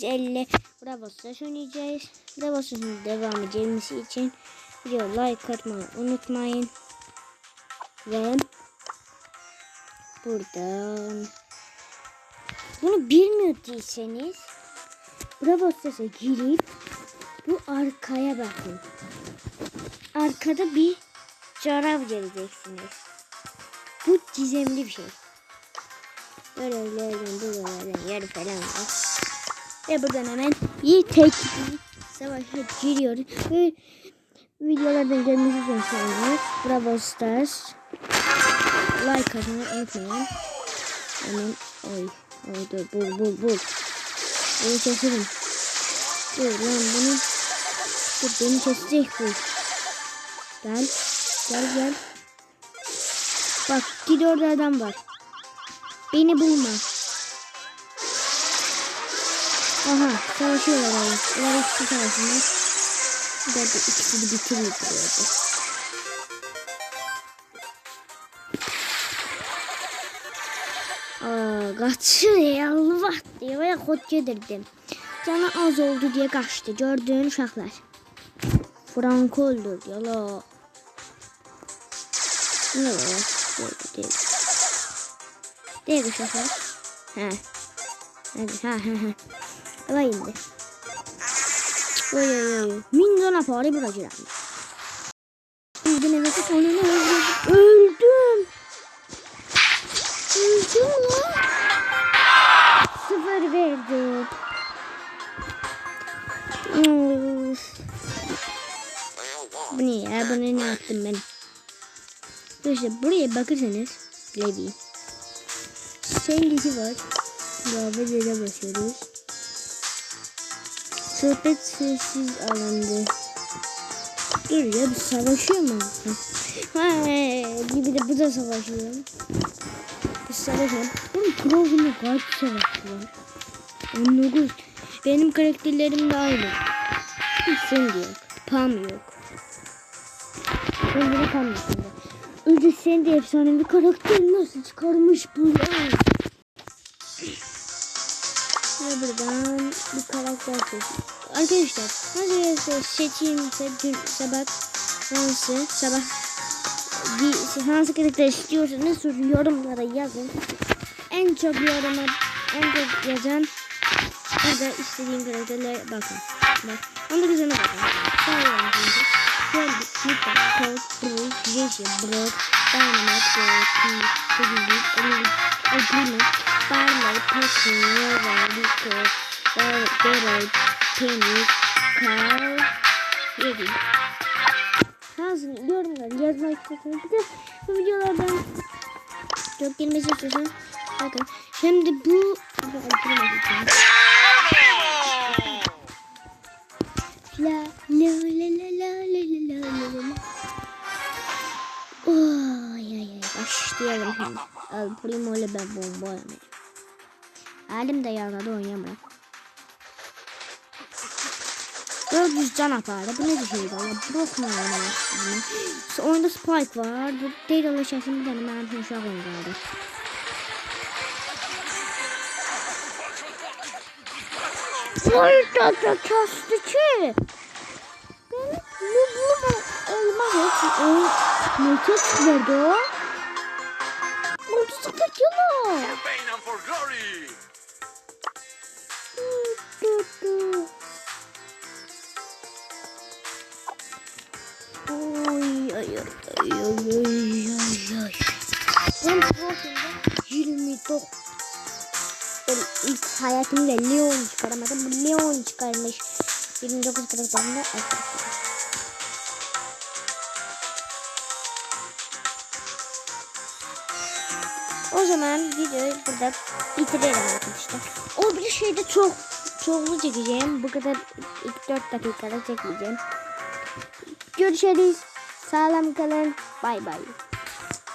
450 Bravo Stars oynayacağız. Bravo Stars'ın devamı gelmesi için video like atmayı unutmayın. Ve buradan bunu bilmiyorduyseniz Bravo Stars'a girip bu arkaya bakın. Arkada bir canavar göreceksiniz. Bu gizemli bir şey. Görevlerden, buralardan yer falan var. Ve buradan hemen iyi tek savaşa giriyoruz. Ve videolardan gelmesi için. Bravo Stars. Like atmayı unutmayın. Hemen oy. Oy bul bul bul. Bunu keselim. Dur lan bunu. Dur beni kesecek bu. Gel. Gel gel. Bak gidiyor adam var. Beni bulma. Aha savaşıyorlar abi. Onlar ikisi savaşıyorlar. Bir de ikisi de bitiriyor duruyordu. Aa, kaçıyor ya Allah diye ve kod yedirdim. Canı az oldu diye kaçtı. Gördüğün uşaklar. Franco öldürdü. Yala. Ne var? Değil, değil. Değil uşaklar. He. Hadi ha ha ha. Hava indi. Oy oy oy. Minzona pari bırakacağım. Öldüm evet onu ne öldüm. Öldüm. Lan. Sıfır verdim. Of. Bu ne ya? Bunu ne yaptım ben? Arkadaşlar buraya bakırsanız Levi. Sevgisi var. Muhabbete basıyoruz. Sohbet sessiz alındı. Dur ya bir savaşıyor mu? Ha, gibi de bu da savaşıyor. Biz savaşalım. Bunun profilinde kaç savaş var? 19. Benim karakterlerim de aynı. Sen yok. Pam yok. Ben de Pam yok. Önce sen de efsanevi karakter nasıl çıkarmış bu ya? Ve buradan bir karakter seç. Arkadaşlar hangi seçeyim dün sabah nasıl sabah hangi karakter istiyorsanız yorumlara yazın. En çok yoruma en çok yazan burada istediğim karakterlere bakın. Bak. Onda güzel bakın. Sağ olun. Geldik. Lütfen. Cold, Bruce, Jesse, Brock, Dynamite, Gold, King, Sigurd, Elite, Agreement, Barley, Pesky, Nova, Rico, Geralt, Penny, Carl, Yedi. Hazır yorumlar yazmak istiyorsanız bir de bu videolardan çok girmesi istiyorsanız bakın. De bu La la la la la la la la la Oh, ay ay ay başlayalım şimdi. Abi Primo ile ben bomba oynadım. Halim de yanına da oynayamıyorum. 400 can atardı. Bu ne düşüyor valla? Brok mu oynamak Oyunda Spike var. Bu Dale ile şəsim bir dənə mənim üçün uşaq oyuncadır. Burada da kastı ki. Benim bu bu elma heç. O ne çok verdi o. Oldu sıkı kilo. For glory! Oy ay ay ay ay ay ay. Ben profilde 29 ben ilk hayatımda Leon çıkaramadım. Leon çıkarmış. 29 karakterinde arkadaşlar. O zaman videoyu burada bitirelim arkadaşlar. O bir şeyde çok çoklu çekeceğim. Bu kadar 4 dakikada çekmeyeceğim. Görüşürüz. Sağlam kalın. Bay bay.